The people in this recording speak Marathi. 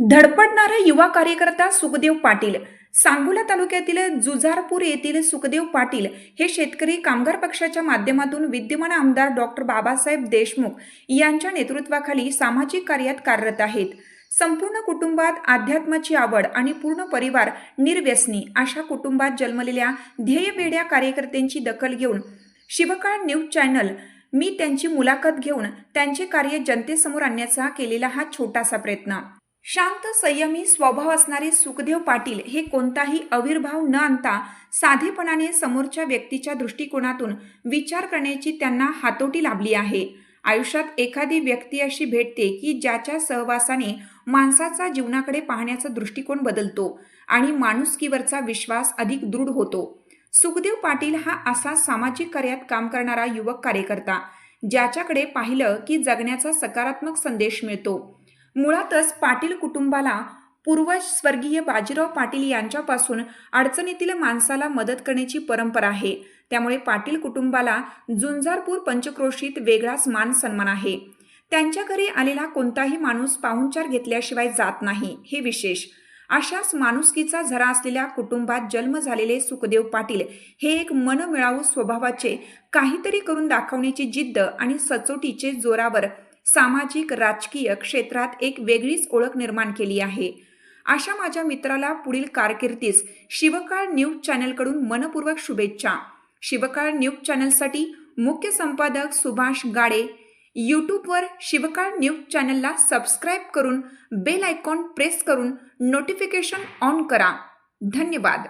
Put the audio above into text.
धडपडणारा युवा कार्यकर्ता सुखदेव पाटील. सांगोला तालुक्यातील जुजारपूर येथील सुखदेव पाटील हे शेतकरी कामगार पक्षाच्या माध्यमातून विद्यमान आमदार डॉक्टर बाबासाहेब देशमुख यांच्या नेतृत्वाखाली सामाजिक कार्यात कार्यरत आहेत. संपूर्ण कुटुंबात अध्यात्माची आवड आणि पूर्ण परिवार निर्व्यसनी अशा कुटुंबात जन्मलेल्या ध्येयवेड्या कार्यकर्त्यांची दखल घेऊन शिवकाळ न्यूज चॅनल मी त्यांची मुलाखत घेऊन त्यांचे कार्य जनतेसमोर आणण्याचा केलेला हा छोटासा प्रयत्न. शांत संयमी स्वभाव असणारे सुखदेव पाटील हे कोणताही आविर्भाव न आणता साधेपणाने समोरच्या व्यक्तीच्या दृष्टिकोनातून विचार करण्याची त्यांना हातोटी लाभली आहे. आयुष्यात एखादी व्यक्ती अशी भेटते की ज्याच्या सहवासाने माणसाचा जीवनाकडे पाहण्याचा दृष्टिकोन बदलतो आणि माणुसकीवरचा विश्वास अधिक दृढ होतो. सुखदेव पाटील हा असा सामाजिक कार्यात काम करणारा युवक कार्यकर्ता ज्याच्याकडे पाहिलं की जगण्याचा सकारात्मक संदेश मिळतो. मुळातच पाटील कुटुंबाला पूर्वज स्वर्गीय बाजीराव पाटील यांच्यापासून अडचणीतील माणसाला मदत करण्याची परंपरा आहे. त्यामुळे पाटील कुटुंबाला जुंजारपूर पंचक्रोशीत वेगळाच मान सन्मान आहे. त्यांच्या घरी आलेला कोणताही माणूस पाहुणचार घेतल्याशिवाय जात नाही हे विशेष. अशाच माणुसकीचा झरा असलेल्या कुटुंबात जन्म झालेले सुखदेव पाटील हे एक मनमिळावू स्वभावाचे काहीतरी करून दाखवण्याची जिद्द आणि सचोटीचे जोरावर सामाजिक राजकीय क्षेत्रात एक वेगळीच ओळख निर्माण केली आहे. अशा माझ्या मित्राला पुढील कारकिर्दीस शिवकाळ न्यूज चॅनलकडून मनपूर्वक शुभेच्छा. शिवकाळ न्यूज चॅनलसाठी मुख्य संपादक सुभाष गाडे. यूट्यूबवर शिवकाळ न्यूज चॅनलला सबस्क्राईब करून बेल आयकॉन प्रेस करून नोटिफिकेशन ऑन करा. धन्यवाद.